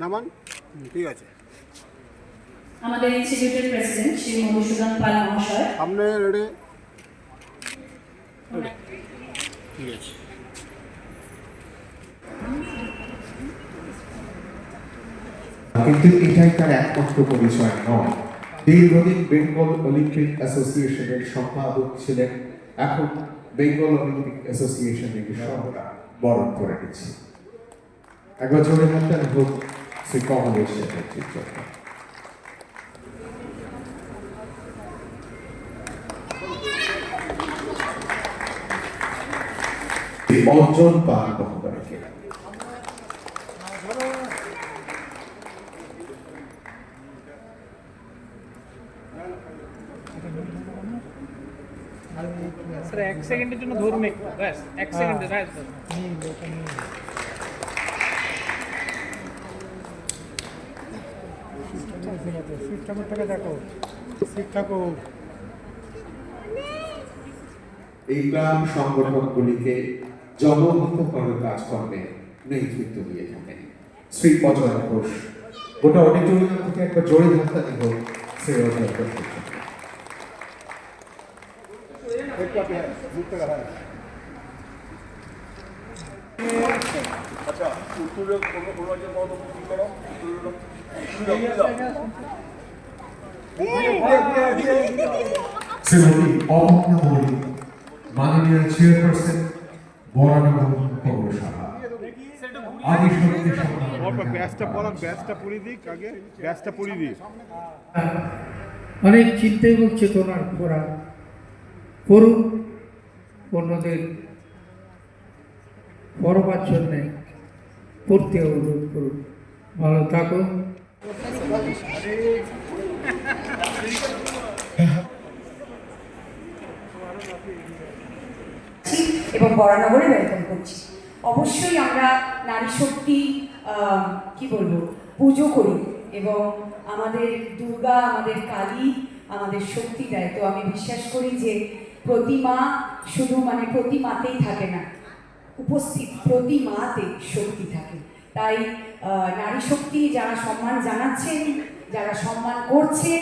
নামান? ঠিক আছে। আমাদের ইনস্টিটিউটের প্রেসিডেন্ট শ্রী মধুসূদন পাল মহাশয়। সামনে রেডি? ঠিক আছে। কিন্তু এটাই তার একমাত্র পরিচয় নয়। দীর্ঘদিন বেঙ্গল অলিম্পিক অ্যাসোসিয়েশনের সম্পাদক ছিলেন। এখন বেঙ্গল অলিম্পিক অ্যাসোসিয়েশনের সহরা বরণ করে নিচ্ছে। একবার জোরে হাততালি হোক শ্রী কমলেশ চ্যাটার্জির জন্য অর্জন পাল মহোদয়কে স্যার এক সেকেন্ডের জন্য ধরুন ব্যাস এক সেকেন্ডে ব্যাস ব্যাস। শিক্ষাকর থেকে দেখো। শিক্ষাকর এই গ্রাম সংগঠনগুলিকে জনহিতকর কাজকর্মে নেতৃত্ব দিয়ে থাকেন শ্রী অজয় ঘোষ। গোটা অডিটোরিয়াম থেকে একটা জোরে ধাক্কা দিব শ্রী অজয় জন্য। আচ্ছা উত্তরে কোনো কোনো যে মত কি করো? শ্রীমতী অপর্ণা মাননীয় বরানগর পৌরসভা ব্যাসটা অনেক চিন্তা এবং চেতনার করা করুন অন্যদের করবার জন্যে করতে অনুরোধ করুন ভালো থাকুন। এবং বরানগরে ওয়েলকাম করছি। অবশ্যই আমরা নারী শক্তি কি বলব, পুজো করি এবং আমাদের দুর্গা, আমাদের কালী, আমাদের শক্তি দেয়। তো আমি বিশ্বাস করি যে প্রতিমা শুধু মানে প্রতিমাতেই থাকে না, উপস্থিত প্রতিমাতে শক্তি থাকে। তাই নারী শক্তি যারা সম্মান জানাচ্ছেন, যারা সম্মান করছে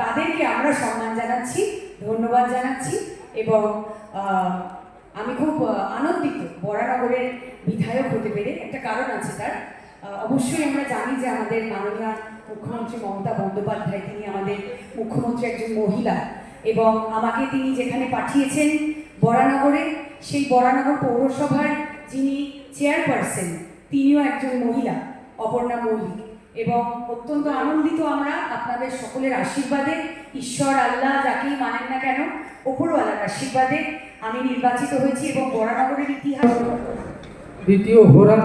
তাদেরকে আমরা সম্মান জানাচ্ছি, ধন্যবাদ জানাচ্ছি এবং আমি খুব আনন্দিত বরানগরের বিধায়ক হতে পেরে একটা কারণ আছে তার। অবশ্যই আমরা জানি যে আমাদের মাননীয় মুখ্যমন্ত্রী মমতা বন্দ্যোপাধ্যায়, তিনি আমাদের মুখ্যমন্ত্রী একজন মহিলা এবং আমাকে তিনি যেখানে পাঠিয়েছেন বরানগরে, সেই বরানগর পৌরসভার যিনি চেয়ারপারসন তিনিও একজন মহিলা, অপর্ণা মল্লিক এবং অত্যন্ত আনন্দিত আমরা আপনাদের সকলের আশীর্বাদে, ঈশ্বর, আল্লাহ যাকেই মানেন না কেন, ওপরওয়ালার আশীর্বাদে আমি নির্বাচিত হয়েছি এবং বরানগরের ইতিহাস দ্বিতীয় হোরা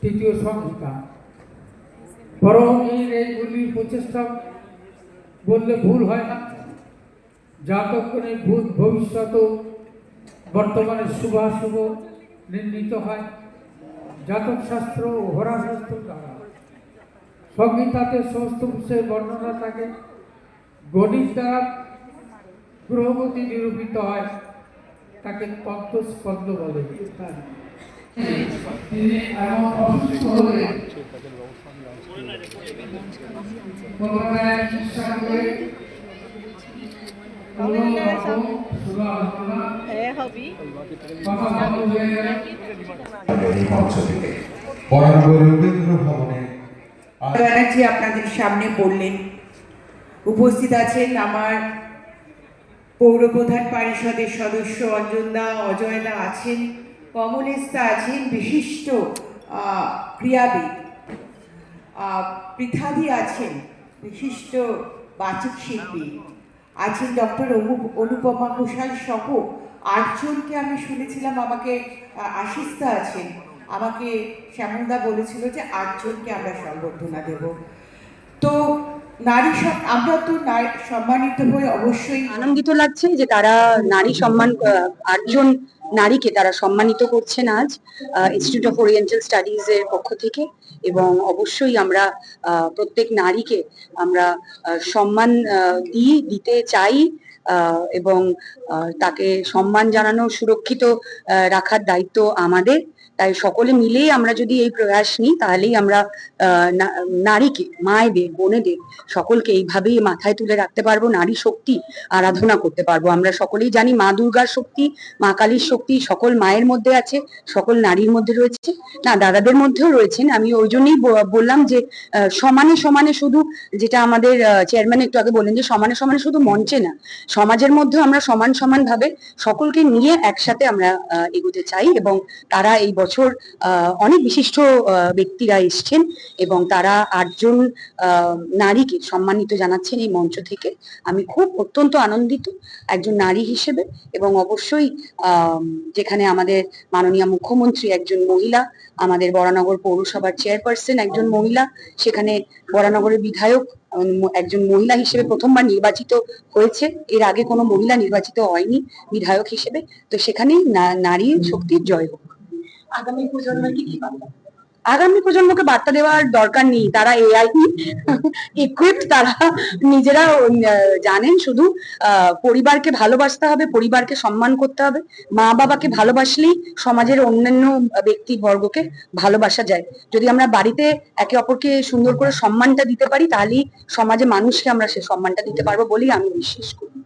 তৃতীয় সংহিতা। বরং এই এইগুলির প্রচেষ্টা বললে ভুল হয় না। জাতকগণের ভূত ভবিষ্যৎ বর্তমানে শুভাশুভ নির্ণীত হয়। জাতক শাস্ত্র ও হোরা শাস্ত্র দ্বারা। সংহিতাতে সমস্ত বিষয়ে বর্ণনা থাকে। গণিত দ্বারা গ্রহগতি নিরূপিত হয়, তাকে তত্ত্বস্পন্দ বলে। হলে চিকিৎসা করে ব্যানার্জি আপনাদের সামনে বললেন উপস্থিত আছেন আমার পৌরপ্রধান পরিষদের সদস্য অঞ্জনদা অজয়দা আছেন কমলেশদা আছেন বিশিষ্ট আহ, ক্রীড়াবিদ। আহ, পৃথাদি আছেন বিশিষ্ট বাচিক শিল্পী। আছেন ডক্টর অনুপমা ঘোষাল সহ আটজনকে আমি শুনেছিলাম আমাকে আশিস্তা আছেন। আমাকে শ্যামলদা বলেছিল যে আটজনকে আমরা সম্বর্ধনা দেব। তো নারী আমরা তো সম্মানিত হয়ে অবশ্যই আনন্দিত লাগছে যে তারা নারী সম্মান আটজন নারীকে তারা সম্মানিত করছেন আজ ইনস্টিটিউট অফ ওরিয়েন্টাল স্টাডিজ এর পক্ষ থেকে। এবং অবশ্যই আমরা প্রত্যেক নারীকে আমরা সম্মান দিই, দিতে চাই। এবং তাকে সম্মান জানানো, সুরক্ষিত রাখার দায়িত্ব আমাদের। তাই সকলে মিলেই আমরা যদি এই প্রয়াস নিই, তাহলেই আমরা নারীকে, মায়েদের, বোনেদের সকলকে এইভাবেই মাথায় তুলে রাখতে পারব। নারী শক্তি আরাধনা করতে পারব। আমরা সকলেই জানি মা দুর্গার শক্তি, মা কালীর শক্তি সকল মায়ের মধ্যে আছে, সকল নারীর মধ্যে রয়েছে। না, দাদাদের মধ্যেও রয়েছেন। আমি ওই জন্যই বললাম যে সমানে সমানে শুধু যেটা আমাদের চেয়ারম্যান একটু আগে বললেন যে, সমানে সমানে শুধু মঞ্চে না সমাজের মধ্যে আমরা সমান সমান ভাবে সকলকে নিয়ে একসাথে আমরা এগোতে চাই এবং তারা এই বছর অনেক বিশিষ্ট ব্যক্তিরা এসছেন এবং তারা আটজন নারীকে সম্মানিত জানাচ্ছেন এই মঞ্চ থেকে। আমি খুব অত্যন্ত আনন্দিত একজন নারী হিসেবে এবং অবশ্যই যেখানে আমাদের মাননীয় মুখ্যমন্ত্রী একজন মহিলা, আমাদের বরানগর পৌরসভার চেয়ারপারসন একজন মহিলা, সেখানে বরানগরের বিধায়ক একজন মহিলা হিসেবে প্রথমবার নির্বাচিত হয়েছে। এর আগে কোনো মহিলা নির্বাচিত হয়নি, বিধায়ক হিসেবে। তো সেখানেই নারী শক্তির জয় হোক আগামী প্রজন্মকে কি বার্তা আগামী প্রজন্মকে বার্তা দেওয়ার দরকার নেই, তারা এআই ইকুইপড তারা নিজেরা জানেন শুধু পরিবারকে ভালোবাসতে হবে, পরিবারকে সম্মান করতে হবে। মা বাবাকে ভালোবাসলেই সমাজের অন্যান্য ব্যক্তি বর্গকে ভালোবাসা যায়। যদি আমরা বাড়িতে একে অপরকে সুন্দর করে সম্মানটা দিতে পারি, তাহলেই সমাজে মানুষকে আমরা সে সম্মানটা দিতে পারব বলেই আমি বিশ্বাস করি।